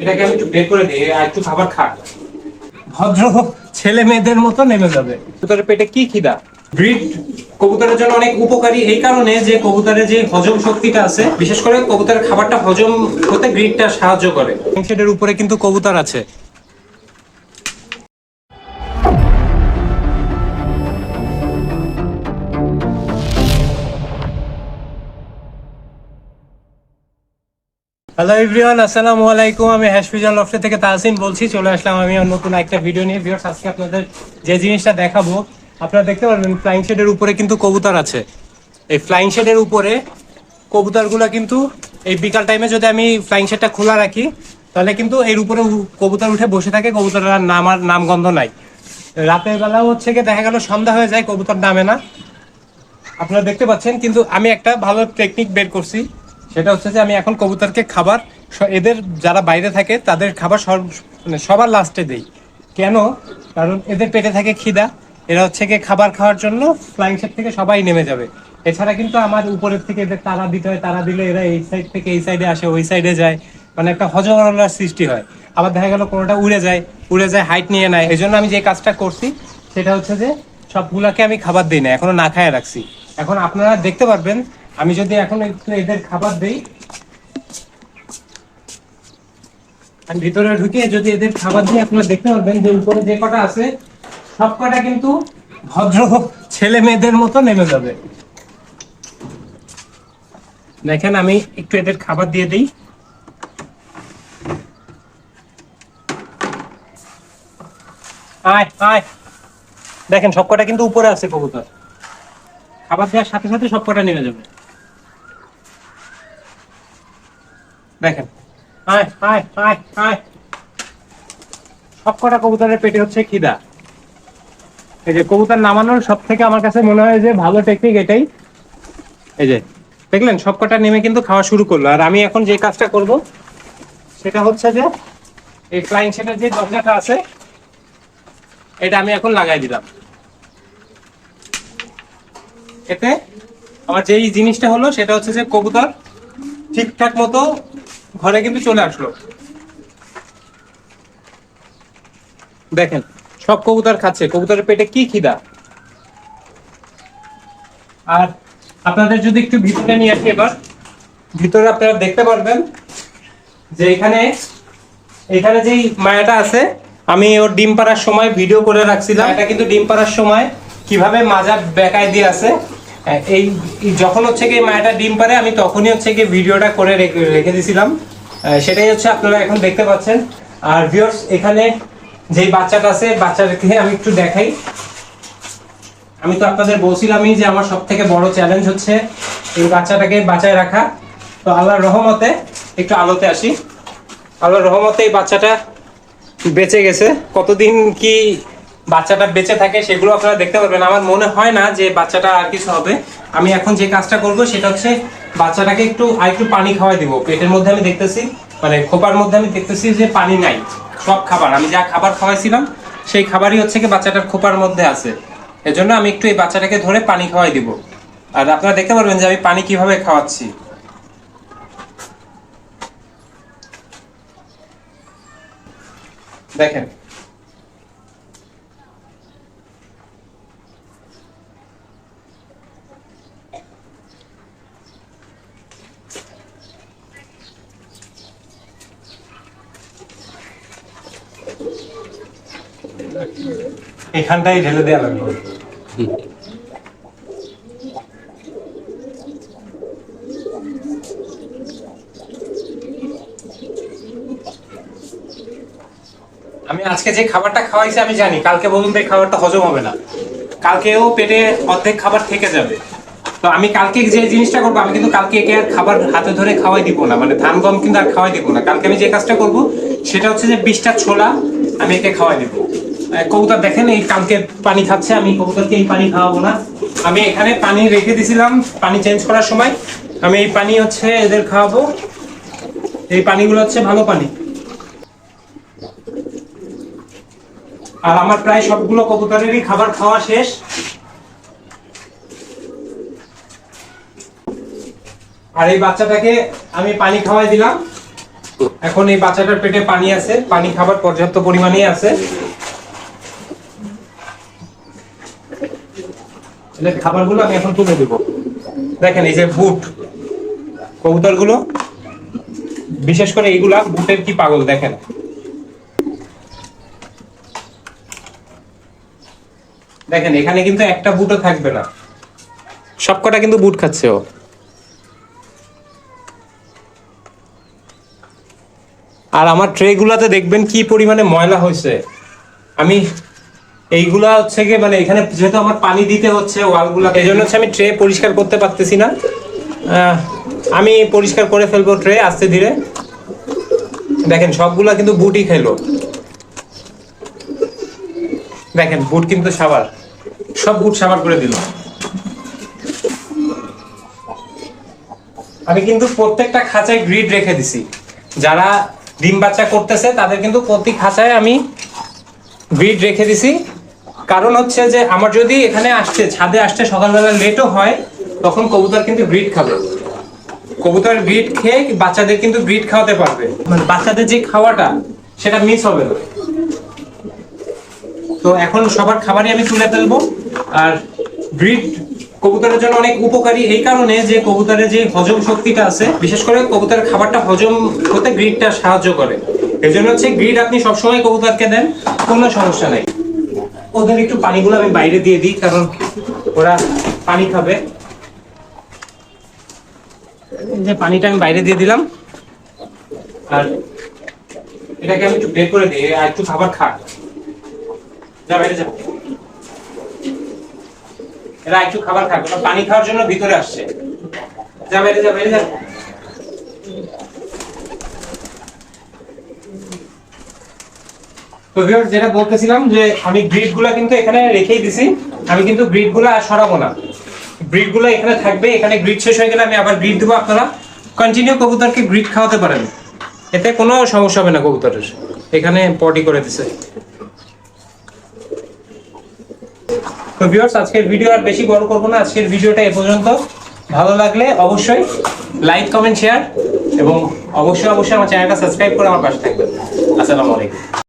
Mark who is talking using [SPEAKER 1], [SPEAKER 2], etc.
[SPEAKER 1] এটাকে আমি একটু বের করে দিই আর একটু খাবার খা। ভদ্র ছেলে মেয়েদের মতো নেমে যাবে। কবুতরের পেটে কি খিদা? ব্রিড কবুতরের জন্য অনেক উপকারী এই কারণে যে কবুতরের যে হজম শক্তিটা আছে বিশেষ করে কবুতরের খাবারটা হজম হতে গ্রিডটা সাহায্য করে। সেটার উপরে কিন্তু কবুতর আছে। হ্যালো এভরিওয়ান আসসালামু আলাইকুম আমি হ্যাশফিজান লফটে থেকে তাহসিন বলছি। চলে আসলাম আমি আর নতুন একটা ভিডিও নিয়ে। ভিউয়ার্স আজকে আপনাদের যে জিনিসটা দেখাবো, আপনারা দেখতে পারবেন ফ্লাইং শেডের উপরে কিন্তু কবুতর আছে। এই ফ্লাইং শেডের উপরে কবুতরগুলো কিন্তু এই বিকাল টাইমে যদি আমি ফ্লাইং শেডটা খোলা রাখি, তাহলে কিন্তু এর উপরে কবুতর উঠে বসে থাকে। কবুতরের আর নাম আর নামগন্ধ নাই। রাতের বেলা হচ্ছে গিয়ে দেখা গেল, সন্ধ্যা হয়ে যায়, কবুতর নামে না। আপনারা দেখতে পাচ্ছেন, কিন্তু আমি একটা ভালো টেকনিক বের করছি। সেটা হচ্ছে যে আমি এখন কবুতরকে খাবার এদের যারা বাইরে থাকে, তাদের খাবার সর- মানে সবার লাস্টে দেই। কেন? কারণ এদের পেটে থাকে খিদা। এরা হচ্ছে গিয়ে খাবার খাওয়ার জন্য ফ্লাইং সেট থেকে সবাই নেমে যাবে। এছাড়া কিন্তু আমার উপরের থেকে এদের তারা দিতে হয়, তারা দিলে এরা এই সাইড থেকে এই সাইডে আসে, ওই সাইডে যায়। মানে একটা হজমরলার সৃষ্টি হয়। আবার দেখা গেল কোনোটা উড়ে যায় উড়ে যায় হাইট নিয়ে নেয়। এই জন্য আমি যে কাজটা করছি, সেটা হচ্ছে যে সবগুলাকে আমি খাবার দিই না, এখনও না খায় রাখছি। এখন আপনারা দেখতে পারবেন আমি যদি এখন একটু এদের খাবার দেই, আমি ভিতরে ঢুকে যদি এদের খাবার দিই, আপনারা দেখতে পারবেন যে উপরে যে কটা আছে, সব কটা কিন্তু ভদ্র ছেলে মেয়েদের মতো নেমে যাবে। দেখেন, আমি একটু এদের খাবার দিয়ে দিই। আয় আয়। দেখেন সবকটা কিন্তু উপরে আছে কবুতর। খাবার দেওয়ার সাথে সাথে সবকটা নেমে যাবে। দেখেন। আয় আয় আয় আয় সবকটা কবুতরের পেটে হচ্ছে খিদা। এই যে কবুতর নামানোর সব থেকে আমার কাছে মনে হয় যে ভালো টেকনিক এটাই। এই যে, দেখলেন, সবকটা নেমে কিন্তু খাওয়া শুরু করল। আর আমি এখন যে কাজটা করব, সেটা হচ্ছে যে এই ফ্লাইং সেটের যে দরজাটা আছে, এটা আমি এখন লাগাই দিলাম। এতে আমার যেই জিনিসটা হলো, সেটা হচ্ছে যে কবুতর ঠিকঠাক মতো ঘরে কিন্তু চলে আসলো। দেখেন, সব কবুতর খাচ্ছে। কবুতরের পেটে কি খিদা? আর আপনাদের যদি একটু ভিতরে নিয়ে আসি এবার। ভিতরে আপনারা দেখতে পারবেন যে এখানে এখানে যেই মায়াটা আছে, আমি ওর ডিম পাড়ার সময় ভিডিও করে রাখছিলাম। এটা কিন্তু ডিম পাড়ার সময় কীভাবে মাজা বেকায় দিয়ে আছে এই এই যখন হচ্ছে কি মায়াটা ডিম পারে আমি তখনই হচ্ছে কি ভিডিওটা করে রেখে- দিয়েছিলাম সেটাই হচ্ছে আপনারা এখন দেখতে পাচ্ছেন। আর ভিউয়ার্স এখানে যেই বাচ্চাটা আছে, বাচ্চাটাকে আমি একটু দেখাই। আমি তো আপনাদের বলছিলামই যে আমার সব থেকে বড় চ্যালেঞ্জ হচ্ছে এই বাচ্চাটাকে বাঁচায় রাখা। তো আল্লাহর রহমতে একটু আলোতে আসি। আল্লাহর রহমতে এই বাচ্চাটা বেঁচে গেছে। কতদিন কি বাচ্চাটা বেঁচে থাকে, সেগুলো আপনারা দেখতে পারবেন। আমার মনে হয় না যে বাচ্চাটা আর কিছু হবে। আমি এখন যে কাজটা করব, সেটা হচ্ছে বাচ্চাটাকে একটু, আর একটু পানি খাওয়াই দিব। পেটের মধ্যে আমি দেখতেছি মানে খোপার মধ্যে আমি দেখতেছি যে পানি নাই, সব খাবার। আমি যা খাবার খাওয়াইছিলাম, সেই খাবারই হচ্ছে কি বাচ্চাটার খোপার মধ্যে আছে। এজন্য আমি একটু এই বাচ্চাটাকে ধরে পানি খাওয়াই দিব। আর আপনারা দেখতে পারবেন যে আমি পানি কীভাবে খাওয়াচ্ছি। দেখেন এখানটাই ঢেলে দেওয়া লাগল আমি আজকে যে খাবারটা খাওয়াইছি আমি জানি, কালকে এই খাবারটা হজম হবে না। কালকেও পেটে অর্ধেক খাবার থেকে যাবে। তো আমি কালকে যে জিনিসটা করব, আমি কিন্তু কালকে একে আর খাবার হাতে ধরে খাওয়াই দিব না মানে ধান গম কিন্তু আর খাওয়াই দিব না। কালকে আমি যে কাজটা করব, সেটা হচ্ছে যে বিশটা ছোলা আমি একে খাওয়াই দিব। কবুতর দেখেন, এই কালকে পানি খাচ্ছে, আমি কবুতরকে এই পানি খাওয়াবো না। আমি এখানে পানি রেখে দিয়েছিলাম পানি চেঞ্জ করার সময়। আমি এই পানি হচ্ছে এদের খাওয়াবো। এই পানিগুলো হচ্ছে ভালো পানি। আর আমার প্রায় সবগুলো কবুতরেরই খাবার খাওয়া শেষ। আর এই বাচ্চাটাকে আমি পানি খাওয়াই দিলাম। এখন এই বাচ্চাটার পেটে পানি আছে, পানি খাবার পর্যাপ্ত পরিমাণে আছে। খাবারগুলো আমি এখন তুলে দেবো। দেখেন এই যে বুট, কবুতরগুলো, বিশেষ করে এইগুলা বুটের কি পাগল, দেখেন। দেখেন, এখানে কিন্তু একটা বুটও থাকবে না। সবকটা কিন্তু বুট খাচ্ছে ও। আর আমার ট্রে গুলাতে দেখবেন কি পরিমাণে ময়লা হয়েছে। আমি এইগুলা হচ্ছে কি মানে এখানে যেহেতু আমার পানি দিতে হচ্ছে, ওয়ালগুলা এই জন্য হচ্ছে আমি ট্রে পরিষ্কার করতে পারতেছি না। আমি পরিষ্কার করে ফেলব ট্রে আস্তে ধীরে। দেখেন, সবগুলা কিন্তু বুটই খেলো। দেখেন, বুট কিন্তু সাবার। সব বুট সাবার করে দিল। আমি কিন্তু প্রত্যেকটা খাঁচায় গ্রিড রেখে দিছি। যারা ডিম বাচ্চা করতেছে, তাদের কিন্তু প্রতি খাঁচায় আমি গ্রিড রেখে দিছি। কারণ হচ্ছে যে আমার যদি এখানে আসছে, ছাদে আসতে সকালবেলা লেটও হয়, তখন কবুতর কিন্তু গ্রিড খাবে। কবুতর গ্রিড খেয়ে বাচ্চাদের কিন্তু গ্রিড খাওয়াতে পারবে। মানে বাচ্চাদের যে খাওয়াটা, সেটা মিস হবে না। তো এখন সবার খাবারই আমি তুলে ফেলব। আর গ্রিড কবুতরের জন্য অনেক উপকারী এই কারণে যে কবুতরের যে হজম শক্তিটা আছে, বিশেষ করে কবুতরের খাবারটা হজম হতে গ্রিডটা সাহায্য করে। এই জন্য হচ্ছে গ্রিড আপনি সবসময় কবুতরকে দেন, কোনো সমস্যা নাই। ওদের একটু পানিগুলো আমি বাইরে দিয়ে দিই, কারণ ওরা পানি খাবে। যে পানিটা আমি বাইরে দিয়ে দিলাম। আর এটাকে আমি একটু বের করে দিই, আর একটু খাবার খা। যা, বাইরে যা। এরা একটু খাবার খাবে পানি খাওয়ার জন্য ভিতরে আসছে। যা, বাইরে যা বাইরে যা। তো viewers, যেটা বলতেছিলাম যে আমি গ্রিডগুলা কিন্তু এখানে রেখেই দিছি। আমি কিন্তু গ্রিডগুলা আর সরাবো না। গ্রিডগুলো এখানে থাকবে এখানে গ্রিড শেষ হয়ে গেলে আমি আবার গ্রিড দেবো আপনারা। কন্টিনিউ কবুতরকে গ্রিড খাওয়াতে পারেন। এতে কোনো সমস্যা হবে না কবুতরের। এখানে পটি করে দিছে। তো ভিউয়ার্স আজকের ভিডিও আর বেশি বড় করব না। আজকের ভিডিওটা এ পর্যন্ত। ভালো লাগলে অবশ্যই লাইক কমেন্ট শেয়ার এবং অবশ্যই অবশ্যই আমার চ্যানেলটা সাবস্ক্রাইব করে আমার পাশে থাকবেন। আসসালামু আলাইকুম।